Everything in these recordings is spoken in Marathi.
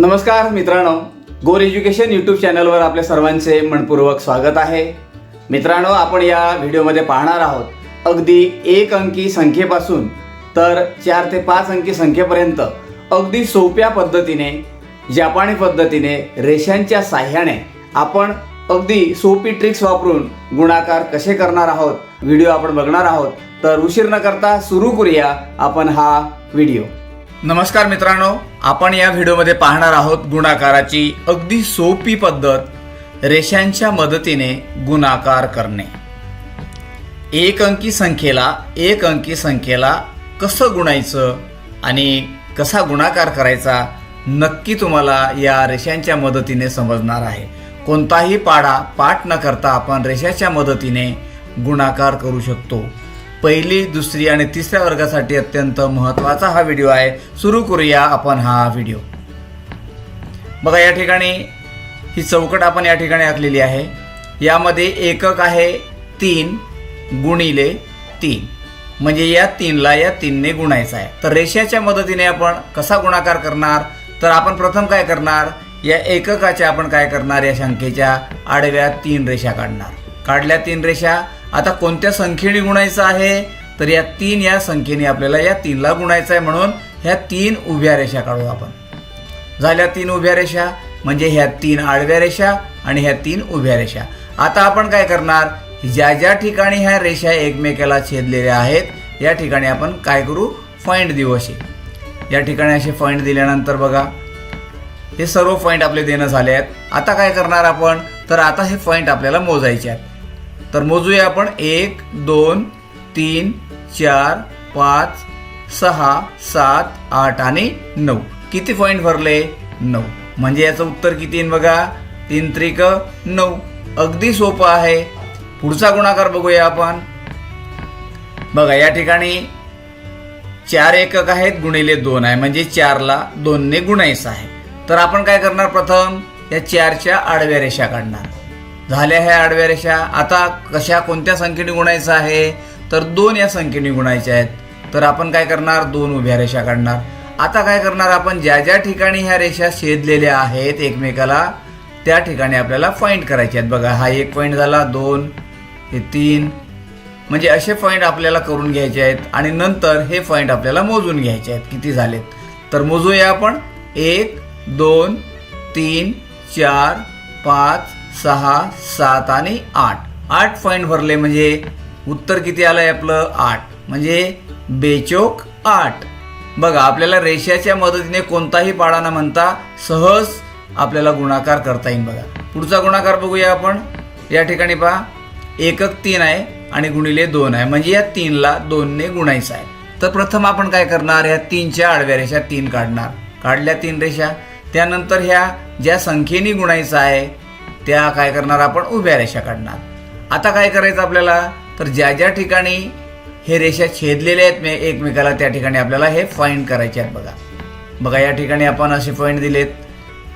नमस्कार मित्रांनो गोर एज्युकेशन यूट्यूब चॅनलवर आपल्या सर्वांचे मनपूर्वक स्वागत आहे. मित्रांनो आपण या व्हिडिओमध्ये पाहणार आहोत अगदी एक अंकी संख्येपासून तर चार ते पाच अंकी संख्येपर्यंत अगदी सोप्या पद्धतीने जपानी पद्धतीने रेषांच्या साह्याने आपण अगदी सोपी ट्रिक्स वापरून गुणाकार कसे करणार आहोत व्हिडिओ आपण बघणार आहोत तर उशीर न करता सुरू करूया आपण हा व्हिडिओ. नमस्कार मित्रांनो आपण या व्हिडिओमध्ये पाहणार आहोत गुणाकाराची अगदी सोपी पद्धत रेषांच्या मदतीने गुणाकार करणे. एक अंकी संख्येला एक अंकी संख्येला कसं गुणायचं आणि कसा गुणाकार करायचा नक्की तुम्हाला या रेषांच्या मदतीने समजणार आहे. कोणताही पाडा पाठ न करता आपण रेषाच्या मदतीने गुणाकार करू शकतो. पहिली दुसरी आणि तिसऱ्या वर्गासाठी अत्यंत महत्त्वाचा हा व्हिडिओ आहे. सुरू करूया आपण हा व्हिडिओ. बघा या ठिकाणी ही चौकट आपण या ठिकाणी आखलेली आहे. यामध्ये एकक आहे तीन गुणिले तीन. म्हणजे या तीनला या तीनने गुणायचं आहे. तर रेषाच्या मदतीने आपण कसा गुणाकार करणार? तर आपण प्रथम काय करणार? या एककाच्या आपण काय करणार? या संख्येच्या आडव्या तीन रेषा काढणार. काढल्या तीन रेषा. आता कोणत्या संख्येने गुणायचं आहे? तर या तीन या संख्येने आपल्याला या तीनला गुणायचं आहे म्हणून ह्या तीन उभ्या रेषा काढू आपण. झाल्या तीन उभ्या रेषा म्हणजे ह्या तीन आडव्या रेषा आणि ह्या तीन उभ्या रेषा. आता आपण काय करणार? ज्या ज्या ठिकाणी ह्या रेषा एकमेकाला छेदलेल्या आहेत या ठिकाणी आपण काय करू? पॉईंट देऊ असे. या ठिकाणी असे पॉईंट दिल्यानंतर बघा. हे सर्व पॉईंट आपले देणं झाले आहेत. आता काय करणार आपण? तर आता हे पॉईंट आपल्याला मोजायचे आहेत. तर मोजूया आपण. एक दोन तीन चार पाच सहा सात आठ आणि नऊ. किती पॉईंट भरले? नऊ. म्हणजे याचं उत्तर किती येईल बघा? तीन त्रिक नऊ. अगदी सोपं आहे. पुढचा गुणाकार बघूया आपण. बघा या ठिकाणी चार एकक आहेत गुणिले दोन आहे. म्हणजे चारला दोनने गुणायचं आहे. तर आपण काय करणार प्रथम? या चारच्या आडव्या रेषा काढणार. झाल्या ह्या आडव्या रेषा. आता कशा कोणत्या संख्येने गुणायचं आहे? तर दोन या संख्येने गुणायच्या आहेत. तर आपण काय करणार? दोन उभ्या रेषा काढणार. आता काय करणार आपण? ज्या ज्या ठिकाणी ह्या रेषा छेदलेल्या आहेत एकमेकाला त्या ठिकाणी आपल्याला पॉईंट करायचे आहेत. बघा हा एक पॉईंट झाला दोन हे तीन. म्हणजे असे पॉईंट आपल्याला करून घ्यायचे आहेत. आणि नंतर हे पॉईंट आपल्याला मोजून घ्यायचे आहेत. किती झालेत? तर मोजूया आपण. एक दोन तीन चार पाच सहा सात आणि आठ. आठ पॉईंट भरले म्हणजे उत्तर किती आलंय आपलं? आठ. म्हणजे बेचोक आठ. बघा आपल्याला रेषाच्या मदतीने कोणताही पाडा न म्हणता सहज आपल्याला गुणाकार करता येईल बघा. पुढचा गुणाकार बघूया आपण. या ठिकाणी पहा. एकक तीन आहे आणि गुणिले दोन आहे. म्हणजे या तीनला दोनने गुणायचं आहे. तर प्रथम आपण काय करणार? ह्या तीनच्या आडव्या रेषा तीन काढणार. काढल्या तीन रेषा. त्यानंतर ह्या ज्या संख्येने गुणायचं आहे त्या काय करणार आपण? उभ्या रेषा काढणार. आता काय करायचं आपल्याला? तर ज्या ज्या ठिकाणी हे रेषा छेदलेल्या आहेत मे एकमेकाला त्या ठिकाणी आपल्याला हे फाईंड करायचे आहेत बघा. बघा या ठिकाणी आपण असे पॉईंट दिलेत.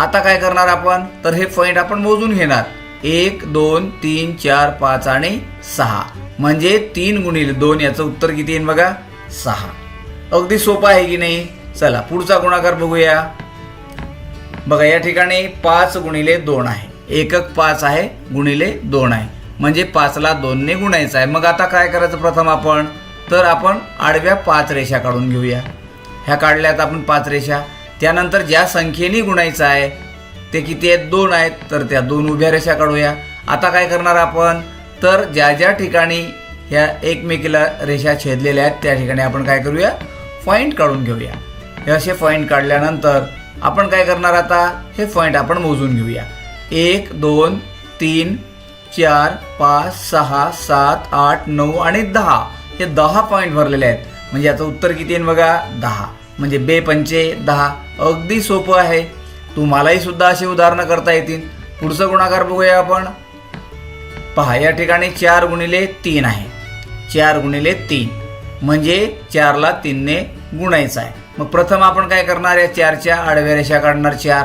आता काय करणार आपण? तर हे पॉईंट आपण मोजून घेणार. एक दोन तीन चार पाच आणि सहा. म्हणजे तीन गुणिले दोन याचं उत्तर किती येईल बघा? सहा. अगदी सोपा आहे की नाही? चला पुढचा गुणाकार बघूया. बघा या ठिकाणी पाच गुणिले दोन आहे. एकक पाच आहे गुणिले दोन आहे. म्हणजे पाचला दोनने गुणायचं आहे. मग आता काय करायचं प्रथम आपण? तर आपण आडव्या पाच रेषा काढून घेऊया. ह्या काढल्यात आपण पाच रेषा. त्यानंतर ज्या संख्येने गुणायचं आहे ते किती आहेत? दोन आहेत. तर त्या दोन उभ्या रेषा काढूया. आता काय करणार आपण? तर ज्या ज्या ठिकाणी ह्या एकमेकीला रेषा छेदलेल्या आहेत त्या ठिकाणी आपण काय करूया? पॉईंट काढून घेऊया. हे असे पॉईंट काढल्यानंतर आपण काय करणार आता? हे पॉईंट आपण मोजून घेऊया. एक दोन तीन चार पाच सहा सात आठ नऊ आणि दहा हे दहा पॉईंट भरलेले आहेत. म्हणजे याचं उत्तर किती येईल बघा? दहा. म्हणजे बे पंचे दहा. अगदी सोपं आहे. तुम्हालाही सुद्धा अशी उदाहरणं करता येतील. पुढचं गुणाकार बघूया आपण. पहा या ठिकाणी चार गुणिले तीन आहे. चार गुणिले तीन. म्हणजे चारला तीनने गुणायचं आहे. मग प्रथम आपण काय करणार या चारच्या आडव्या रेषा काढणार चार.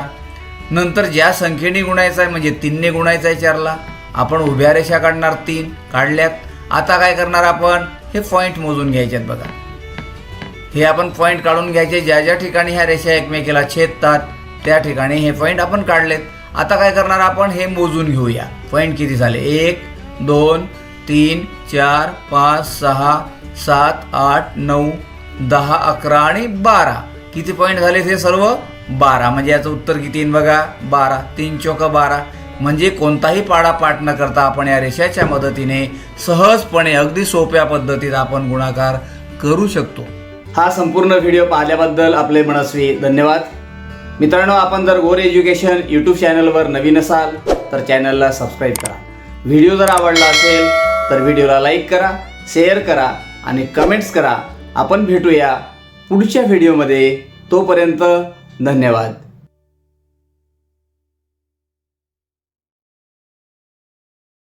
नंतर ज्या संख्येने गुणायचं आहे म्हणजे तीनने गुणायचं आहे चारला आपण उभ्या रेषा काढणार तीन काढल्यात. आता काय करणार आपण? हे पॉईंट मोजून घ्यायचे आहेत बघा. हे आपण पॉईंट काढून घ्यायचे ज्या ज्या ठिकाणी ह्या रेषा एकमेकीला छेदतात त्या ठिकाणी हे पॉईंट आपण काढलेत. आता काय करणार आपण? हे मोजून घेऊया. पॉईंट किती झाले? एक दोन तीन चार पाच सहा सात आठ नऊ दहा अकरा आणि बारा. किती पॉईंट झाले ते सर्व? बारा. म्हणजे याचं उत्तर किती बघा? बारा. तीन चौका बारा. म्हणजे कोणताही पाडा पाठ न करता आपण या रेषाच्या मदतीने सहजपणे अगदी सोप्या पद्धतीत आपण गुणाकार करू शकतो. हा संपूर्ण व्हिडिओ पाहिल्याबद्दल आपले मनस्वी धन्यवाद. मित्रांनो आपण जर गोर एज्युकेशन यूट्यूब चॅनलवर नवीन असाल तर चॅनलला सबस्क्राईब करा. व्हिडिओ जर आवडला असेल तर व्हिडिओला लाईक करा शेअर करा आणि कमेंट्स करा. आपण भेटूया पुढच्या व्हिडिओमध्ये तोपर्यंत धन्यवाद.